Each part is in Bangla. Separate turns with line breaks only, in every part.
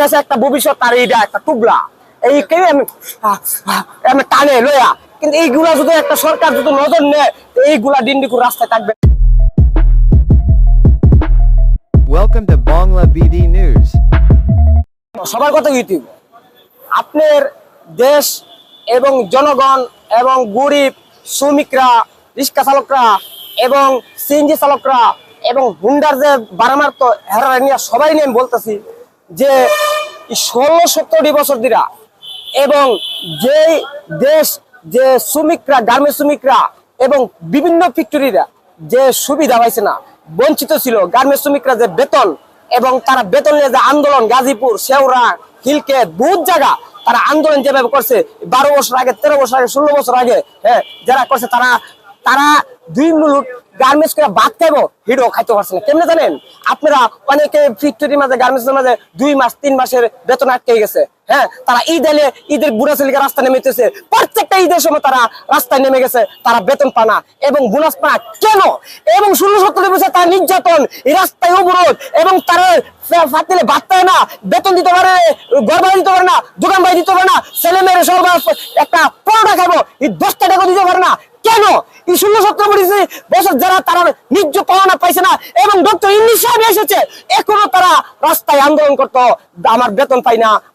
গেছে একটা ভবিষ্যৎ তার এইটা একটা টুবলা। এই কে আমি টানে লয়া। কিন্তু এইগুলা যদি একটা সরকার যদি নজর নেয় এইগুলা ডিন্ডিকুর রাস্তায় থাকবে।
Welcome to Bangla BD News.
সবার কথা ইউটিউব আপনার দেশ এবং জনগণ এবং গরিব শ্রমিকরা রিক্সা চালকরা এবং সিএনজি চালকরা এবং হুন্ডার যে বারামার তো নিয়ে সবাই নিয়ে আমি বলতেছি যে ষোলো সতেরোটি বছর দিরা এবং যে দেশ, যে শ্রমিকরা গার্মেন্টস শ্রমিকরা এবং বিভিন্ন ফ্যাক্টরিরা যে সুবিধা পাইছে না, বঞ্চিত ছিল গার্মেন্টস শ্রমিকরা যে বেতন এবং তারা বেতন নিয়ে যে আন্দোলন, গাজীপুর শেওরা হিলকে বহুত জায়গা তারা আন্দোলন যেভাবে করছে, বারো বছর আগে, তেরো বছর আগে, ষোলো বছর আগে হ্যাঁ যারা করছে তারা তারা দুই মিনিট গার্মেন্টস করে বাদ খাইবো হিডো খাইতে পারছে না। কেমনে জানেন? আপনারা অনেকে ফ্যাক্টরির মাঝে, গার্মেন্টসের মাঝে দুই মাস, তিন মাসের বেতন আটকে গেছে। হ্যাঁ তারা ঈদ এলে ঈদের বুড়া ছেলেকে রাস্তা নেমেতেছে প্রত্যেকটা ঈদের সময় তারা রাস্তায় নেমে গেছে, তারা বেতন পানা এবং বোনাস পানা কেন? এবং ষোলো সত্তর বছর তার নির্যাতন রাস্তায় অবরোধ, এবং তারা ফাতিলে পায় না, বেতন দিতে পারে ঘর দিতে পারে না দোকান ভাড়া দিতে পারে না ছেলে মেয়ের সব একটা পরোটা খাব এই দশটা টাকা দিতে পারে না। কেন?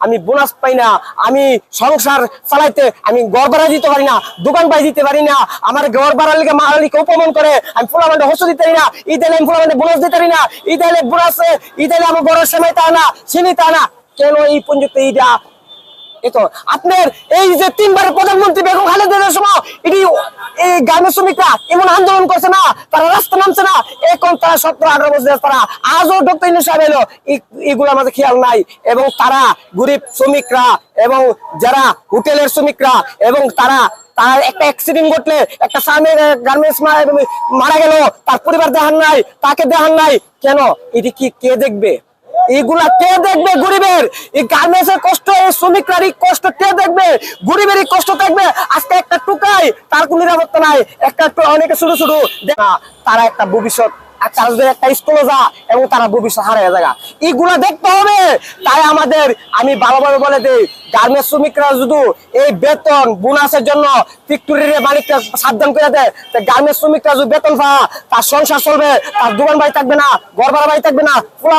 আমি বোনাস পাই না, আমি সংসার চালাইতে আমি ঘর ভাড়া দিতে পারি না, দোকান পাই দিতে পারি না, আমার ঘর ভাড়ার লিগে মালিককে উপমন করে, আমি ফুলামান্ডে হস্ত দিতে না ঈদ এলে আমি ফুলামান্ডে বোনাস দিতে পারি না ঈদ এলে বোনাস ঈদ এলে আমার বড় সময় তা না চিনি তা না। কেন এই পর্যন্ত ঈদা এতো, আপনার এই যে তিনবারের প্রধানমন্ত্রী বেগম খালেদার সময়, এটি, এই গ্রামের শ্রমিকরা এমন আন্দোলন করছে না, তারা রাস্তা নামছে না, এখন তারা সতেরো, আঠারো বছর তারা, আজও ডক্টর সাহেব এলো খেয়াল নাই, এবং তারা গরিব শ্রমিকরা, এবং যারা হোটেলের শ্রমিকরা, এবং তারা, তার একটা অ্যাক্সিডেন্ট ঘটলে, একটা গার্মেন্টস মারা গেল, তার পরিবার দেখান নাই, তাকে দেখান নাই, কেন? এটি কি কে দেখবে? এগুলা কে দেখবে গরিবের? এই গার্মেন্টসের কষ্ট, এই শ্রমিকরারই কষ্ট কে দেখবে? গরিবের এই কষ্ট থাকবে। আজকে একটা টুকাই, তার কোনো নিরাপত্তা নাই। একটা অনেকে শুধু শুধু দেখা তারা একটা ভবিষ্যৎ আর তাদের একটা যা এবং তারা ভবিষ্যৎ দেখতে হবে। তাই আমাদের, আমি বলে দিই, গার্মেন্টস শ্রমিকরা এই বেতন, বোনাসের জন্য ফ্যাক্টরির মালিকরা সাবধান করে দেয় গার্মেন্টস শ্রমিকরা যদি বেতন তার সংসার চলবে, তার দোকান বাড়ি থাকবে না, ঘর ভাড়া বাড়ি থাকবে না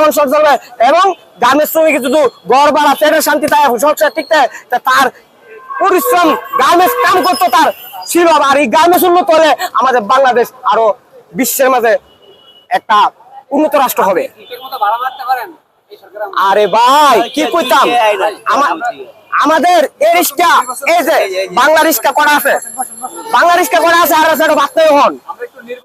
সংসার চলবে। এবং গার্মেন্টস শ্রমিক ঘর ভাড়া পেটের শান্তি থাকে সংসার ঠিক থাকে তার পরিশ্রম গার্মেন্টস কাম করতো তার ছিল আর এই গার্মেন্টস উন্নত হলে আমাদের বাংলাদেশ আরও বিশ্বের মাঝে একটা উন্নত রাষ্ট্র হবে। আরে ভাই কি কইতাম? আমা- আমাদের এই রিস্কা এই যে বাংলা রিস্কা করা আছে। বাংলা রিস্কা করা আছে আর সেটা হন।